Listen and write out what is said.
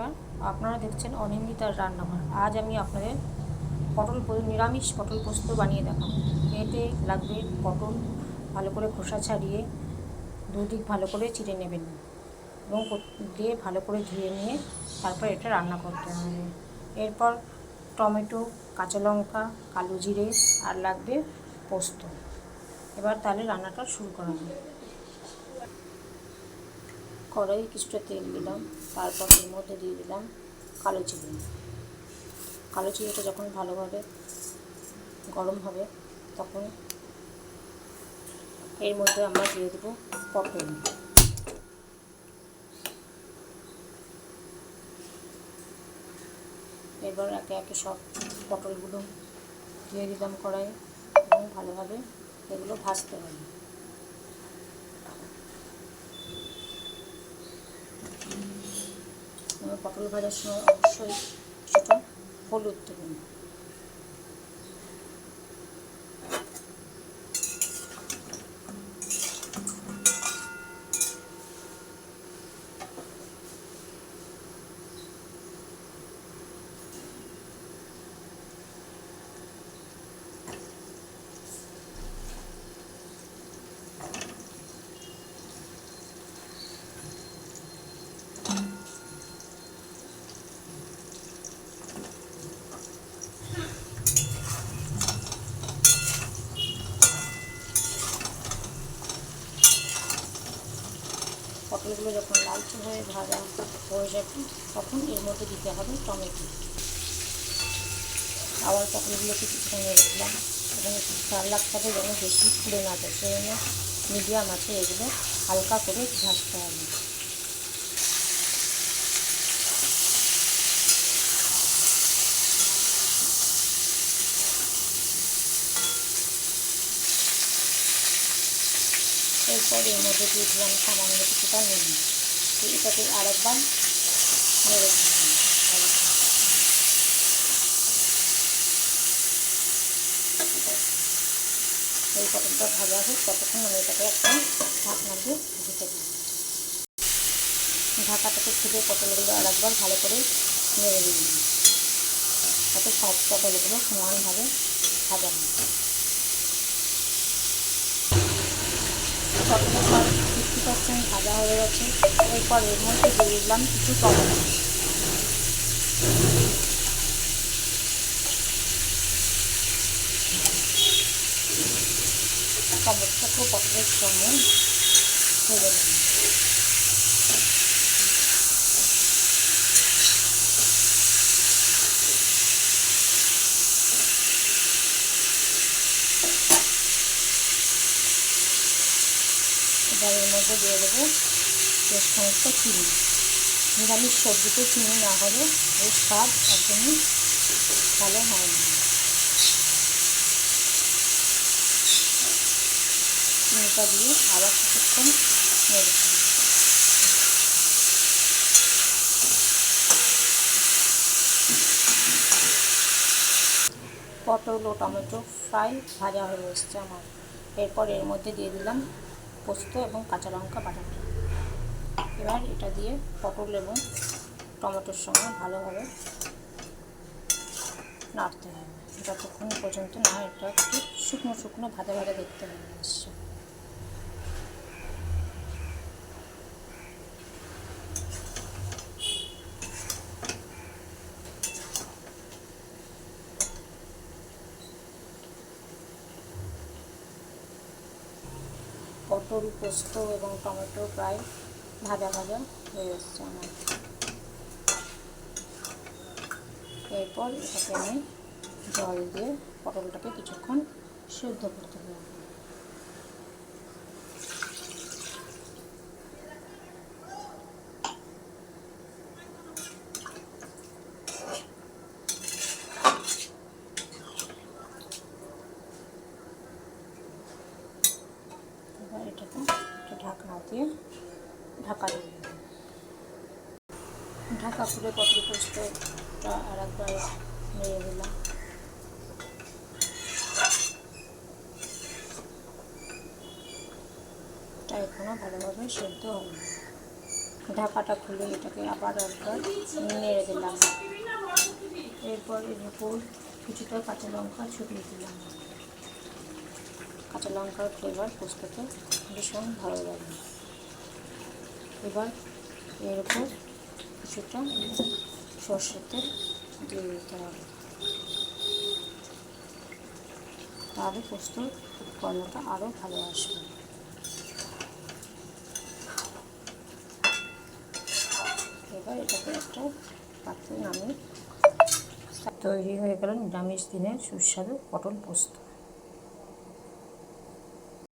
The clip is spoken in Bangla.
নমস্কার আপনারা দেখছেন অনিন্দিতার রান্নাঘর। আজ আমি আপনাদের পটল নিরামিষ পটল পোস্ত বানিয়ে দেখাবো। এতে লাগবে পটল ভালো করে খোসা ছাড়িয়ে দুদিক ভালো করে চিড়ে নেবেন। এবং দিয়ে ভালো করে ধুয়ে নিয়ে তারপর এটা রান্না করতে হবে। এরপর টমেটো, কাঁচা লঙ্কা, কালো জিরে আর লাগবে পোস্ত। এবার তাহলে রান্নাটা শুরু করা হবে কড়াই কিছুটা তেল দিলাম, তারপর এর মধ্যে দিয়ে দিলাম কালো চিনি। কালো চিনিটা যখন ভালোভাবে গরম হবে, তখন এর মধ্যে আমরা দিয়ে দেবো পটল। এবার একে একে সব পটলগুলো দিয়ে দিলাম কড়াই এবং ভালোভাবে এগুলো ভাজতে হবে। পটল ভাজার সময় অবশ্যই কিছুটা হলুদ দেবেন। পটলগুলো যখন লালচে হয়ে ভাজা হয়ে যাবে তখন এর মধ্যে দিতে হবে টমেটো। আবার পটলগুলোকে কিছুক্ষণ নেড়ে দিলাম। এবং খেয়াল রাখতে হবে যেন বেশি পুড়ে না যায়। সেই জন্য মিডিয়াম আছে এগুলো। হালকা করে ভাজতে হবে। এরপর এর মধ্যে দিয়ে দিলাম সামান্য কিছুটা নুন তো এটাকে আরেকবার নেড়ে এই পটলটা ভাজা হোক, ততক্ষণ আমি এটাকে একটা ঢাকনা দিয়ে ঢেকে দিই ঢাকাটাকে খুলে পটলগুলো ভালো করে নেড়ে দিই যাতে সব পটলগুলো সমানভাবে ভাজা হয় পটলটা সব ফিফটি পার্সেন্ট ভাজা হয়ে গেছে এরপর এর মধ্যে দিয়ে দিলাম কিছু টমেটো টমেটোটাকে পটলের এবার এর মধ্যে দিয়ে দেবো বেশ খানিকটা চিনি। নিরামিষ সবজিতে চিনি না হলে এর স্বাদ একদমই ভালো হয় না। চিনিটা দিয়ে আবার কিছুক্ষণ নেড়ে পটল ও টমেটো ফ্রাই ভাজা হয়ে এসছে আমার। এরপর এর মধ্যে দিয়ে দিলাম পোস্ত এবং কাঁচা লঙ্কা বাটাটা এবার এটা দিয়ে পটল এবং টমেটোর সঙ্গে ভালোভাবে নাড়তে হবে। যতক্ষণ পর্যন্ত না এটা একটু শুকনো শুকনো ভাজা ভাজা দেখতে হবে এসছে পটল পোস্ত এবং টমেটো প্রায় ভাজা ভাজা হয়ে এসছে আমার। এরপর এটাকে আমি জল দিয়ে পটলটাকে কিছুক্ষণ সিদ্ধ করতে হবে এবার এটাকে একটু ঢাকনা দিয়ে ঢাকা দিয়ে ঢাকা খুলে পটল পোস্তটা আর একবার নেড়ে দিলাম এটা এখনও ভালোভাবে সেদ্ধ হয়নি। ঢাকাটা খুলে এটাকে আবার একবার নেড়ে দিলাম। এরপর এর উপর কিছুটা কাঁচা লঙ্কা ছড়িয়ে দিলাম। কাঁচা লঙ্কার ফ্লেভার পোস্ততে ভীষণ ভালো লাগে। এবার এর উপর কিছুটা সর্ষের তেল দিয়ে দিতে হবে। তাহলে পোস্তর গন্ধটা আরও ভালো আসবে। এবার এটাকে একটা পাত্রে নামিয়ে তৈরি হয়ে গেল নিরামিষ দিনের সুস্বাদু পটল পোস্ত।